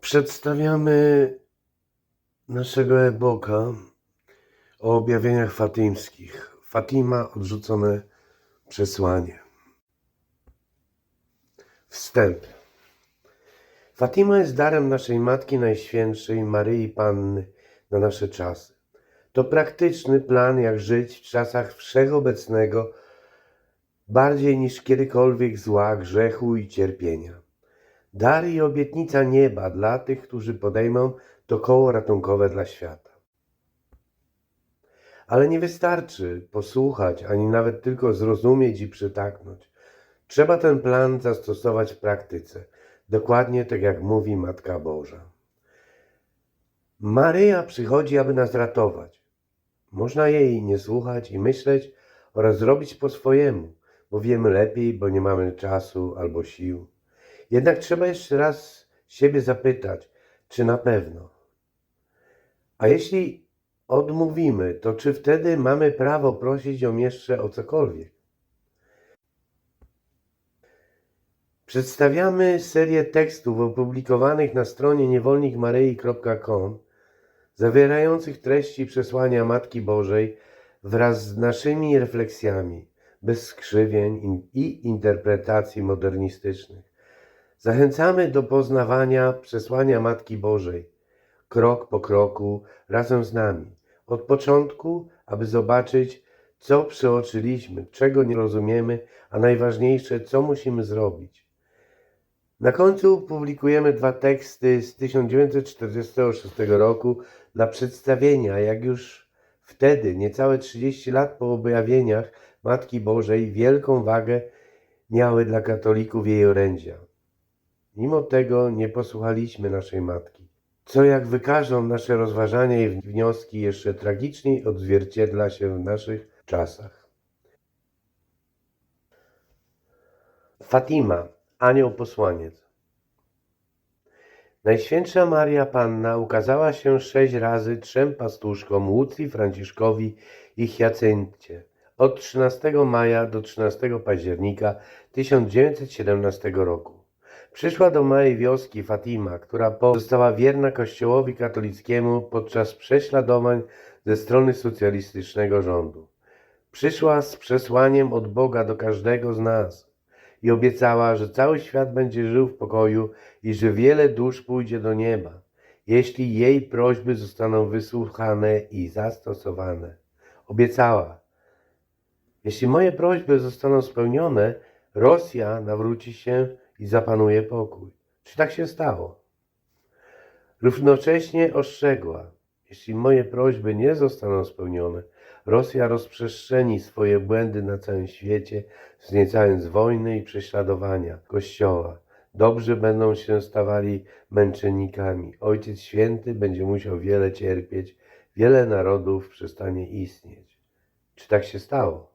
Przedstawiamy naszego e-booka o objawieniach fatimskich. Fatima odrzucone przesłanie. Wstęp. Fatima jest darem naszej Matki Najświętszej Maryi Panny na nasze czasy. To praktyczny plan, jak żyć w czasach wszechobecnego, bardziej niż kiedykolwiek zła, grzechu i cierpienia. Dar i obietnica nieba dla tych, którzy podejmą to koło ratunkowe dla świata. Ale nie wystarczy posłuchać, ani nawet tylko zrozumieć i przytaknąć. Trzeba ten plan zastosować w praktyce, dokładnie tak jak mówi Matka Boża. Maryja przychodzi, aby nas ratować. Można jej nie słuchać i myśleć oraz zrobić po swojemu, bo wiemy lepiej, bo nie mamy czasu albo sił. Jednak trzeba jeszcze raz siebie zapytać, czy na pewno. A jeśli odmówimy, to czy wtedy mamy prawo prosić ją jeszcze o cokolwiek? Przedstawiamy serię tekstów opublikowanych na stronie niewolnikmaryi.com zawierających treści przesłania Matki Bożej wraz z naszymi refleksjami, bez skrzywień i interpretacji modernistycznych. Zachęcamy do poznawania przesłania Matki Bożej, krok po kroku, razem z nami, od początku, aby zobaczyć, co przeoczyliśmy, czego nie rozumiemy, a najważniejsze, co musimy zrobić. Na końcu publikujemy dwa teksty z 1946 roku dla przedstawienia, jak już wtedy, niecałe 30 lat po objawieniach Matki Bożej, wielką wagę miały dla katolików jej orędzia. Mimo tego nie posłuchaliśmy naszej matki, co jak wykażą nasze rozważania i wnioski jeszcze tragiczniej odzwierciedla się w naszych czasach. Fatima, anioł posłaniec. Najświętsza Maria Panna ukazała się sześć razy trzem pastuszkom Łucji, Franciszkowi i Hiacyncie od 13 maja do 13 października 1917 roku. Przyszła do małej wioski Fatima, która pozostała wierna kościołowi katolickiemu podczas prześladowań ze strony socjalistycznego rządu. Przyszła z przesłaniem od Boga do każdego z nas i obiecała, że cały świat będzie żył w pokoju i że wiele dusz pójdzie do nieba, jeśli jej prośby zostaną wysłuchane i zastosowane. Obiecała, jeśli moje prośby zostaną spełnione, Rosja nawróci się i zapanuje pokój. Czy tak się stało? Równocześnie ostrzegła, jeśli moje prośby nie zostaną spełnione, Rosja rozprzestrzeni swoje błędy na całym świecie, wzniecając wojny i prześladowania Kościoła. Dobrzy będą się stawali męczennikami. Ojciec Święty będzie musiał wiele cierpieć, wiele narodów przestanie istnieć. Czy tak się stało?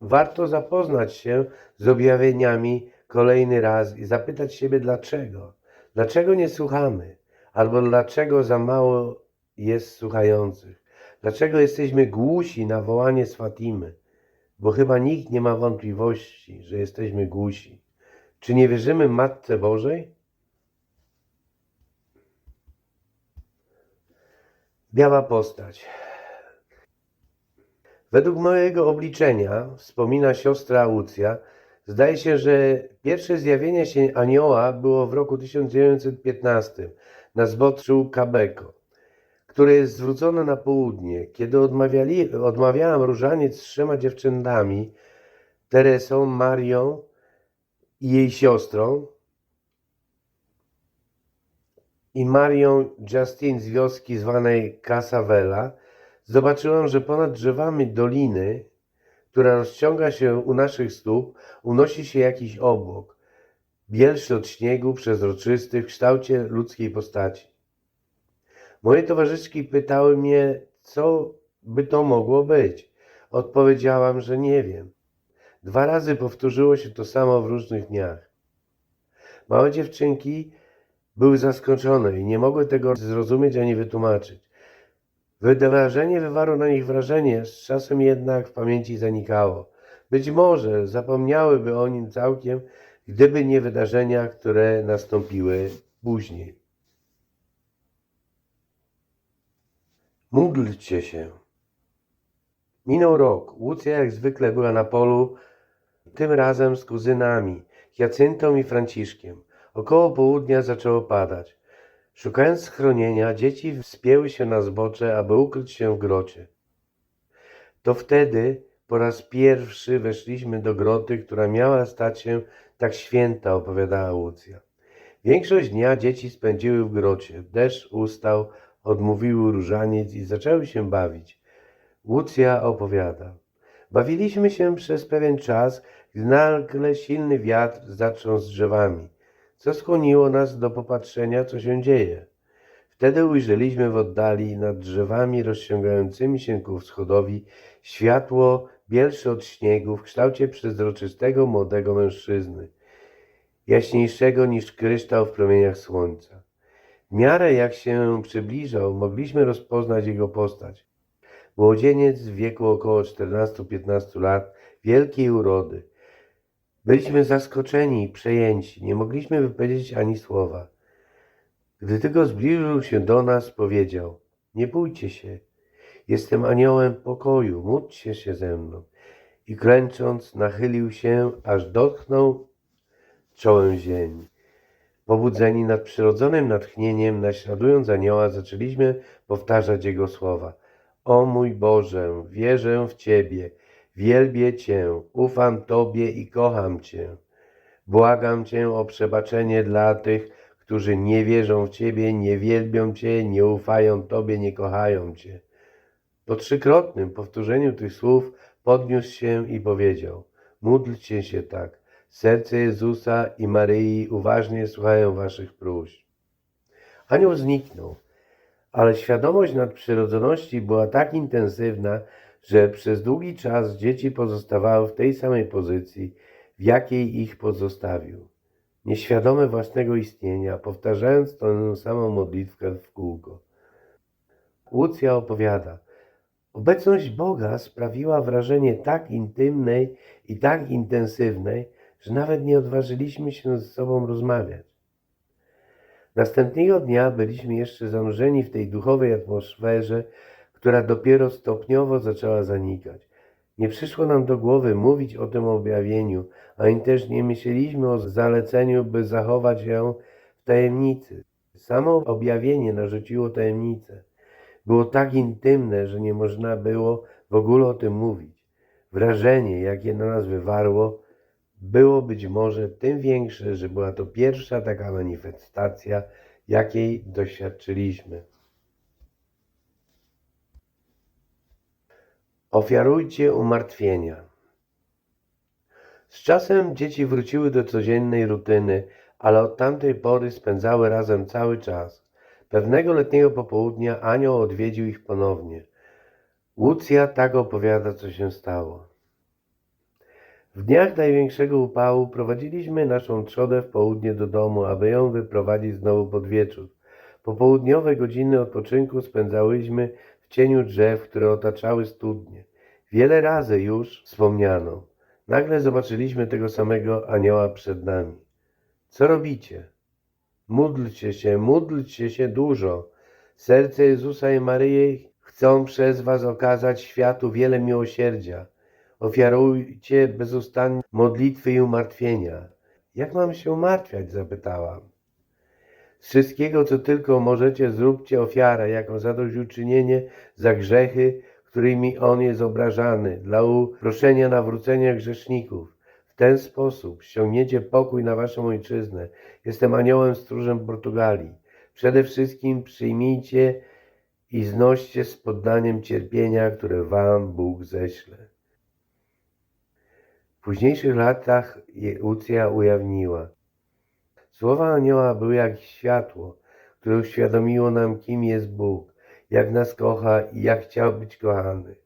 Warto zapoznać się z objawieniami kolejny raz i zapytać siebie dlaczego. Dlaczego nie słuchamy? Albo dlaczego za mało jest słuchających? Dlaczego jesteśmy głusi na wołanie z Fatimy? Bo chyba nikt nie ma wątpliwości, że jesteśmy głusi. Czy nie wierzymy Matce Bożej? Biała postać. Według mojego obliczenia, wspomina siostra Łucja, zdaje się, że pierwsze zjawienie się anioła było w roku 1915 na zboczu Kabeko, które jest zwrócone na południe. Kiedy odmawiali, odmawiałam różaniec z trzema dziewczętami, Teresą, Marią i jej siostrą, i Marią Justin z wioski zwanej Casavella, zobaczyłam, że ponad drzewami doliny, która rozciąga się u naszych stóp, unosi się jakiś obłok, bielszy od śniegu, przezroczysty, w kształcie ludzkiej postaci. Moje towarzyszki pytały mnie, co by to mogło być. Odpowiedziałam, że nie wiem. Dwa razy powtórzyło się to samo w różnych dniach. Małe dziewczynki były zaskoczone i nie mogły tego zrozumieć ani wytłumaczyć. Wydarzenie wywarło na nich wrażenie, z czasem jednak w pamięci zanikało. Być może zapomniałyby o nim całkiem, gdyby nie wydarzenia, które nastąpiły później. Módlcie się. Minął rok. Łucja jak zwykle była na polu, tym razem z kuzynami, Jacyntą i Franciszkiem. Około południa zaczęło padać. Szukając schronienia, dzieci wspięły się na zbocze, aby ukryć się w grocie. To wtedy po raz pierwszy weszliśmy do groty, która miała stać się tak święta, opowiadała Łucja. Większość dnia dzieci spędziły w grocie. Deszcz ustał, odmówiły różaniec i zaczęły się bawić. Łucja opowiada. Bawiliśmy się przez pewien czas, gdy nagle silny wiatr zatrząsł drzewami, co skłoniło nas do popatrzenia, co się dzieje. Wtedy ujrzeliśmy w oddali nad drzewami rozciągającymi się ku wschodowi światło bielsze od śniegu w kształcie przezroczystego młodego mężczyzny, jaśniejszego niż kryształ w promieniach słońca. W miarę jak się przybliżał, mogliśmy rozpoznać jego postać. Młodzieniec w wieku około 14-15 lat, wielkiej urody. Byliśmy zaskoczeni i przejęci, nie mogliśmy wypowiedzieć ani słowa. Gdy tylko zbliżył się do nas, powiedział: Nie bójcie się, jestem aniołem pokoju, módlcie się ze mną. I klęcząc, nachylił się, aż dotknął czołem ziemi. Pobudzeni nadprzyrodzonym natchnieniem, naśladując anioła, zaczęliśmy powtarzać jego słowa. O mój Boże, wierzę w Ciebie, wielbię Cię, ufam Tobie i kocham Cię. Błagam Cię o przebaczenie dla tych, którzy nie wierzą w Ciebie, nie wielbią Cię, nie ufają Tobie, nie kochają Cię. Po trzykrotnym powtórzeniu tych słów podniósł się i powiedział: Módlcie się tak. Serce Jezusa i Maryi uważnie słuchają Waszych próśb. Anioł zniknął, ale świadomość nadprzyrodzoności była tak intensywna, że przez długi czas dzieci pozostawały w tej samej pozycji, w jakiej ich pozostawił nieświadome własnego istnienia, powtarzając tę samą modlitwę w kółko. Łucja opowiada, obecność Boga sprawiła wrażenie tak intymnej i tak intensywnej, że nawet nie odważyliśmy się ze sobą rozmawiać. Następnego dnia byliśmy jeszcze zanurzeni w tej duchowej atmosferze, która dopiero stopniowo zaczęła zanikać. Nie przyszło nam do głowy mówić o tym objawieniu, ani też nie myśleliśmy o zaleceniu, by zachować ją w tajemnicy. Samo objawienie narzuciło tajemnicę. Było tak intymne, że nie można było w ogóle o tym mówić. Wrażenie, jakie na nas wywarło, było być może tym większe, że była to pierwsza taka manifestacja, jakiej doświadczyliśmy. Ofiarujcie umartwienia. Z czasem dzieci wróciły do codziennej rutyny, ale od tamtej pory spędzały razem cały czas. Pewnego letniego popołudnia anioł odwiedził ich ponownie. Łucja tak opowiada, co się stało. W dniach największego upału prowadziliśmy naszą trzodę w południe do domu, aby ją wyprowadzić znowu pod wieczór. Popołudniowe godziny odpoczynku spędzałyśmy w cieniu drzew, które otaczały studnie. Wiele razy już wspomniano. Nagle zobaczyliśmy tego samego anioła przed nami. Co robicie? Módlcie się, módlcie się dużo. Serce Jezusa i Maryi chcą przez was okazać światu wiele miłosierdzia. Ofiarujcie bezustannie modlitwy i umartwienia. Jak mam się umartwiać? zapytałam. Wszystkiego, co tylko możecie, zróbcie ofiarę jako zadośćuczynienie za grzechy, którymi On jest obrażany, dla uproszenia nawrócenia grzeszników. W ten sposób ściągniecie pokój na waszą ojczyznę. Jestem aniołem stróżem Portugalii. Przede wszystkim przyjmijcie i znoście z poddaniem cierpienia, które wam Bóg ześle. W późniejszych latach Łucja ujawniła. Słowa anioła były jak światło, które uświadomiło nam, kim jest Bóg, jak nas kocha i jak chciał być kochany.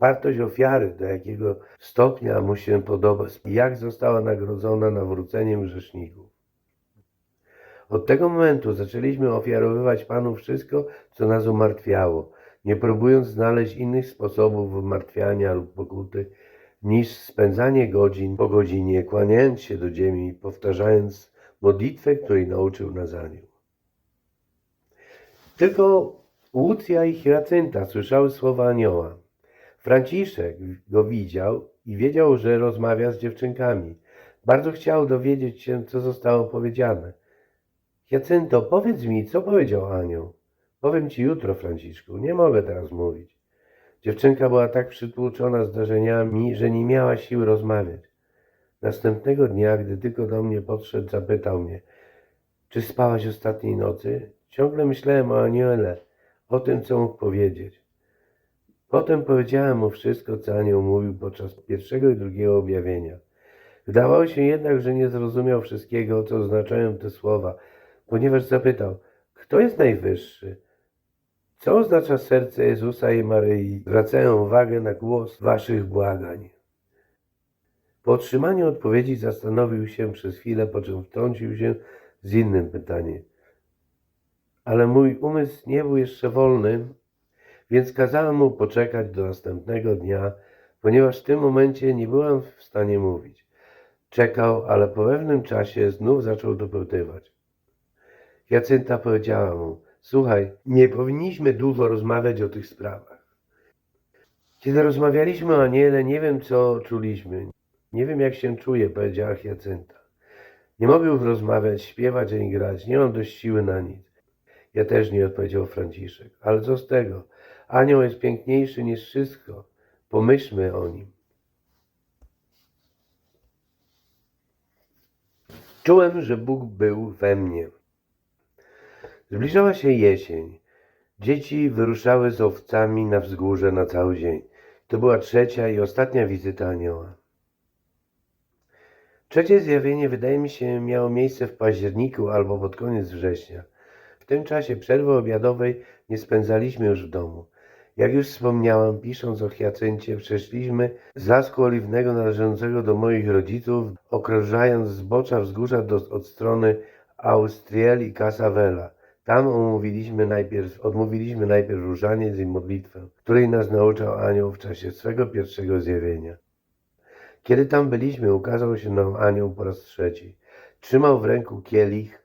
Wartość ofiary, do jakiego stopnia mu się podoba, jak została nagrodzona nawróceniem grzeszników. Od tego momentu zaczęliśmy ofiarowywać Panu wszystko, co nas umartwiało, nie próbując znaleźć innych sposobów umartwiania lub pokuty, niż spędzanie godzin po godzinie, kłaniając się do ziemi, powtarzając modlitwę, której nauczył nas anioł. Tylko Łucja i Hiacynta słyszały słowa anioła. Franciszek go widział i wiedział, że rozmawia z dziewczynkami. Bardzo chciał dowiedzieć się, co zostało powiedziane. Hiacynto, powiedz mi, co powiedział anioł. Powiem ci jutro, Franciszku, nie mogę teraz mówić. Dziewczynka była tak przytłoczona zdarzeniami, że nie miała siły rozmawiać. Następnego dnia, gdy tylko do mnie podszedł, zapytał mnie, czy spałaś ostatniej nocy? Ciągle myślałem o aniele, o tym, co mógł powiedzieć. Potem powiedziałem mu wszystko, co anioł mówił podczas pierwszego i drugiego objawienia. Wydawało się jednak, że nie zrozumiał wszystkiego, co oznaczają te słowa, ponieważ zapytał, kto jest najwyższy? Co oznacza serce Jezusa i Maryi? Zwracają uwagę na głos waszych błagań. Po otrzymaniu odpowiedzi zastanowił się przez chwilę, po czym wtrącił się z innym pytaniem. Ale mój umysł nie był jeszcze wolny, więc kazałem mu poczekać do następnego dnia, ponieważ w tym momencie nie byłem w stanie mówić. Czekał, ale po pewnym czasie znów zaczął dopytywać. Jacynta powiedziała mu, słuchaj, nie powinniśmy długo rozmawiać o tych sprawach. Kiedy rozmawialiśmy o aniele, nie wiem co czuliśmy. Nie wiem jak się czuję, powiedziała Jacynta. Nie mogę już rozmawiać, śpiewać ani grać, nie mam dość siły na nic. Ja też nie odpowiedział Franciszek. Ale co z tego? Anioł jest piękniejszy niż wszystko. Pomyślmy o nim. Czułem, że Bóg był we mnie. Zbliżała się jesień. Dzieci wyruszały z owcami na wzgórze na cały dzień. To była trzecia i ostatnia wizyta anioła. Trzecie zjawienie, wydaje mi się, miało miejsce w październiku albo pod koniec września. W tym czasie przerwy obiadowej nie spędzaliśmy już w domu. Jak już wspomniałem, pisząc o Hiacyncie, przeszliśmy z lasku oliwnego należącego do moich rodziców, okrążając zbocza wzgórza do, od strony Austriel i Casavela. Tam najpierw, odmówiliśmy najpierw różaniec i modlitwę, której nas nauczał anioł w czasie swego pierwszego zjawienia. Kiedy tam byliśmy, ukazał się nam anioł po raz trzeci. Trzymał w ręku kielich,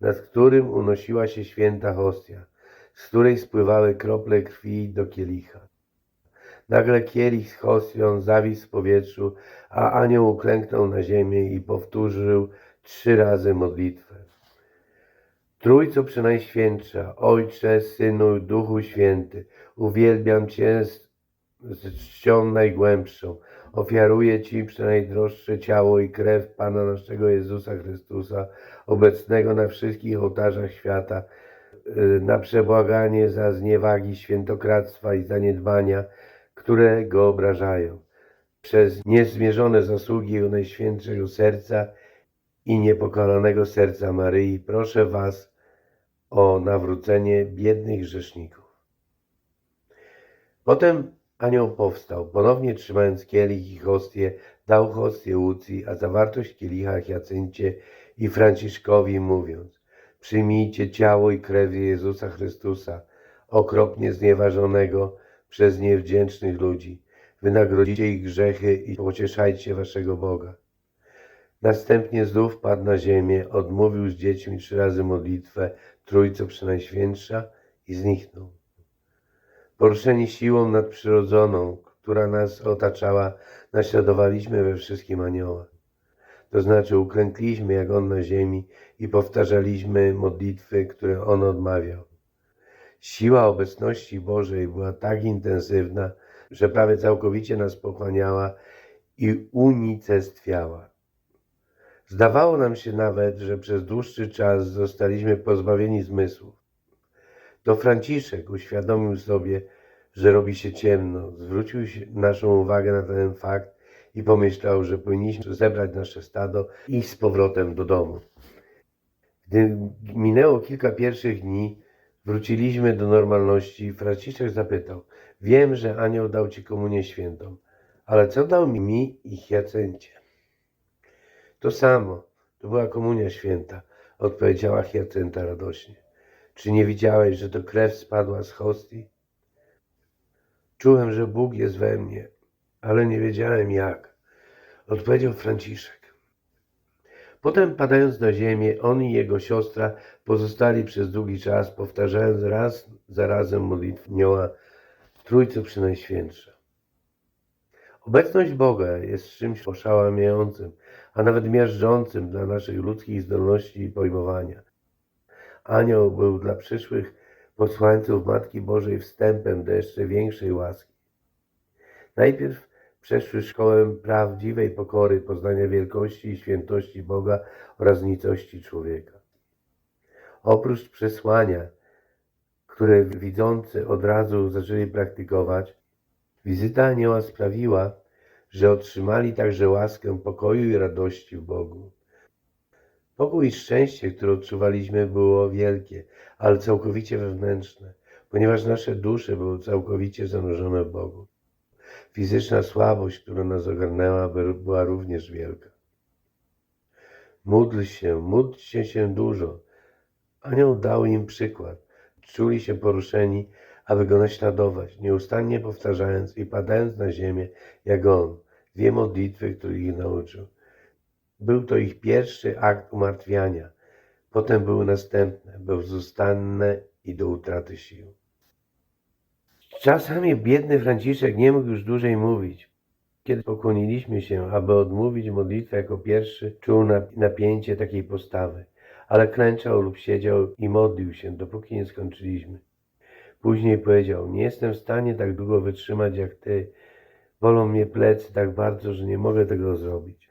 nad którym unosiła się święta hostia, z której spływały krople krwi do kielicha. Nagle kielich z hostią zawisł w powietrzu, a anioł uklęknął na ziemię i powtórzył trzy razy modlitwę. Trójco Przenajświętsza, Ojcze, Synu, Duchu Święty, uwielbiam Cię z, czcią najgłębszą. Ofiaruję Ci przenajdroższe ciało i krew Pana naszego Jezusa Chrystusa, obecnego na wszystkich ołtarzach świata, y, na przebłaganie za zniewagi świętokradztwa i zaniedbania, które Go obrażają. Przez niezmierzone zasługi Jego Najświętszego Serca i niepokalanego serca Maryi proszę Was o nawrócenie biednych grzeszników. Potem anioł powstał, ponownie trzymając kielich i hostię, dał hostię Łucji, a zawartość kielicha Jacyncie i Franciszkowi mówiąc Przyjmijcie ciało i krew Jezusa Chrystusa, okropnie znieważonego przez niewdzięcznych ludzi. Wynagrodzicie ich grzechy i pocieszajcie waszego Boga. Następnie znów padł na ziemię, odmówił z dziećmi trzy razy modlitwę Trójco Przenajświętsza i zniknął. Poruszeni siłą nadprzyrodzoną, która nas otaczała, naśladowaliśmy we wszystkim anioła. To znaczy uklękliśmy jak on na ziemi i powtarzaliśmy modlitwy, które on odmawiał. Siła obecności Bożej była tak intensywna, że prawie całkowicie nas pochłaniała i unicestwiała. Zdawało nam się nawet, że przez dłuższy czas zostaliśmy pozbawieni zmysłów. To Franciszek uświadomił sobie, że robi się ciemno, zwrócił naszą uwagę na ten fakt i pomyślał, że powinniśmy zebrać nasze stado i iść z powrotem do domu. Gdy minęło kilka pierwszych dni, wróciliśmy do normalności. Franciszek zapytał: Wiem, że anioł dał ci komunię świętą, ale co dał mi, mi i Hiacyncie? To samo, to była komunia święta, odpowiedziała Hiacynta radośnie. Czy nie widziałeś, że to krew spadła z hostii? Czułem, że Bóg jest we mnie, ale nie wiedziałem jak. Odpowiedział Franciszek. Potem padając na ziemię, on i jego siostra pozostali przez długi czas, powtarzając raz za razem modlitwę Anioła Trójcy Przynajświętsza. Obecność Boga jest czymś oszałamiającym, a nawet miażdżącym dla naszych ludzkich zdolności i pojmowania. Anioł był dla przyszłych posłańców Matki Bożej wstępem do jeszcze większej łaski. Najpierw przeszły szkołę prawdziwej pokory, poznania wielkości i świętości Boga oraz nicości człowieka. Oprócz przesłania, które widzący od razu zaczęli praktykować, wizyta anioła sprawiła, że otrzymali także łaskę pokoju i radości w Bogu. Pokój i szczęście, które odczuwaliśmy, było wielkie, ale całkowicie wewnętrzne, ponieważ nasze dusze były całkowicie zanurzone w Bogu. Fizyczna słabość, która nas ogarnęła, by- była również wielka. Módl się, módlcie się dużo. Anioł dał im przykład. Czuli się poruszeni, aby go naśladować, nieustannie powtarzając i padając na ziemię, jak on, dwie modlitwy, których ich nauczył. Był to ich pierwszy akt umartwiania. Potem były następne, bezustanne i do utraty sił. Czasami biedny Franciszek nie mógł już dłużej mówić. Kiedy pokłoniliśmy się, aby odmówić modlitwę jako pierwszy, czuł na- napięcie takiej postawy, ale klęczał lub siedział i modlił się, dopóki nie skończyliśmy. Później powiedział, nie jestem w stanie tak długo wytrzymać jak ty. Bolą mnie plecy tak bardzo, że nie mogę tego zrobić.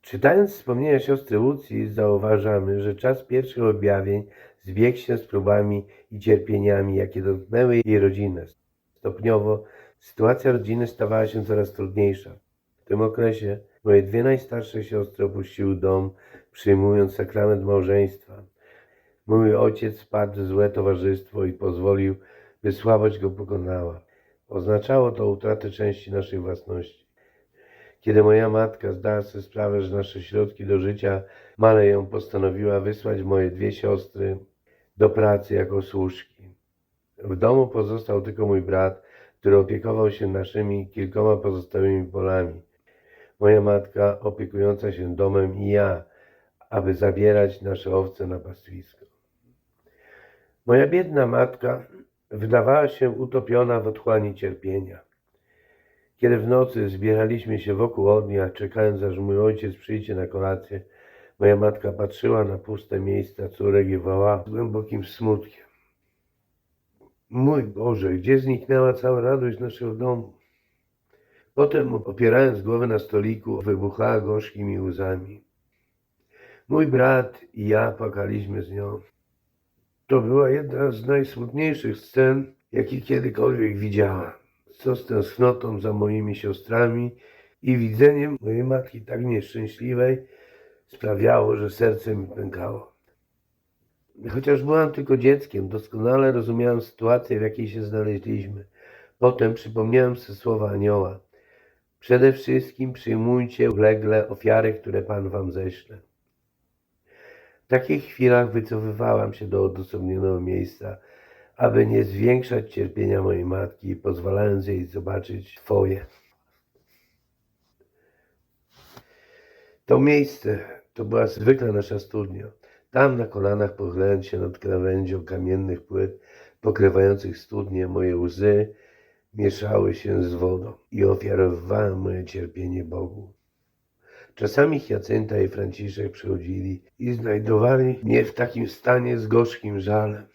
Czytając wspomnienia siostry Łucji, zauważamy, że czas pierwszych objawień zbiegł się z próbami i cierpieniami, jakie dotknęły jej rodzinę. Stopniowo sytuacja rodziny stawała się coraz trudniejsza. W tym okresie moje dwie najstarsze siostry opuściły dom, przyjmując sakrament małżeństwa. Mój ojciec wpadł w złe towarzystwo i pozwolił, by słabość go pokonała. Oznaczało to utratę części naszej własności. Kiedy moja matka zdała sobie sprawę, że nasze środki do życia maleją, postanowiła wysłać moje dwie siostry do pracy jako służki. W domu pozostał tylko mój brat, który opiekował się naszymi kilkoma pozostałymi polami. Moja matka opiekująca się domem i ja, aby zabierać nasze owce na pastwisko. Moja biedna matka wydawała się utopiona w otchłani cierpienia. Kiedy w nocy zbieraliśmy się wokół ognia, czekając aż mój ojciec przyjdzie na kolację, moja matka patrzyła na puste miejsca córek i wołała z głębokim smutkiem. Mój Boże, gdzie zniknęła cała radość naszego domu? Potem, opierając głowę na stoliku, wybuchała gorzkimi łzami. Mój brat i ja płakaliśmy z nią. To była jedna z najsmutniejszych scen, jakie kiedykolwiek widziałam. Co z tęsknotą za moimi siostrami i widzeniem mojej matki tak nieszczęśliwej sprawiało, że serce mi pękało. Chociaż byłam tylko dzieckiem, doskonale rozumiałam sytuację, w jakiej się znaleźliśmy. Potem przypomniałem sobie słowa anioła. Przede wszystkim przyjmujcie ulegle ofiary, które Pan wam ześle. W takich chwilach wycofywałam się do odosobnionego miejsca, aby nie zwiększać cierpienia mojej matki, pozwalając jej zobaczyć Twoje. To miejsce to była zwykle nasza studnia. Tam na kolanach pochylając się nad krawędzią kamiennych płyt pokrywających studnię, moje łzy mieszały się z wodą i ofiarowywałem moje cierpienie Bogu. Czasami Hiacynta i Franciszek przychodzili i znajdowali mnie w takim stanie z gorzkim żalem.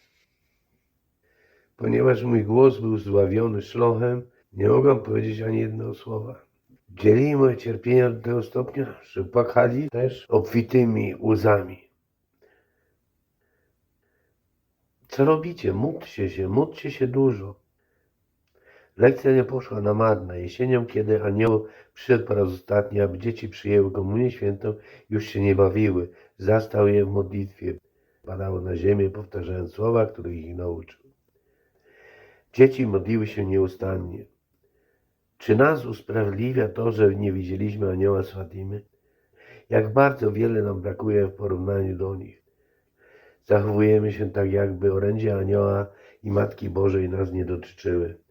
Ponieważ mój głos był zdławiony szlochem, nie mogłam powiedzieć ani jednego słowa. Dzielili moje cierpienia do tego stopnia, że płakali też obfitymi łzami. Co robicie? Módlcie się, módlcie się dużo. Lekcja nie poszła na marne. Jesienią, kiedy anioł przyszedł po raz ostatni, aby dzieci przyjęły komunię świętą, już się nie bawiły. Zastał je w modlitwie. Padało na ziemię, powtarzając słowa, których ich nauczył. Dzieci modliły się nieustannie. Czy nas usprawiedliwia to, że nie widzieliśmy anioła z Fatimy? Jak bardzo wiele nam brakuje w porównaniu do nich. Zachowujemy się tak, jakby orędzie anioła i Matki Bożej nas nie dotyczyły.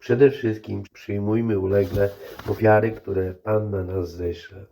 Przede wszystkim przyjmujmy ulegle ofiary, które Pan na nas ześle.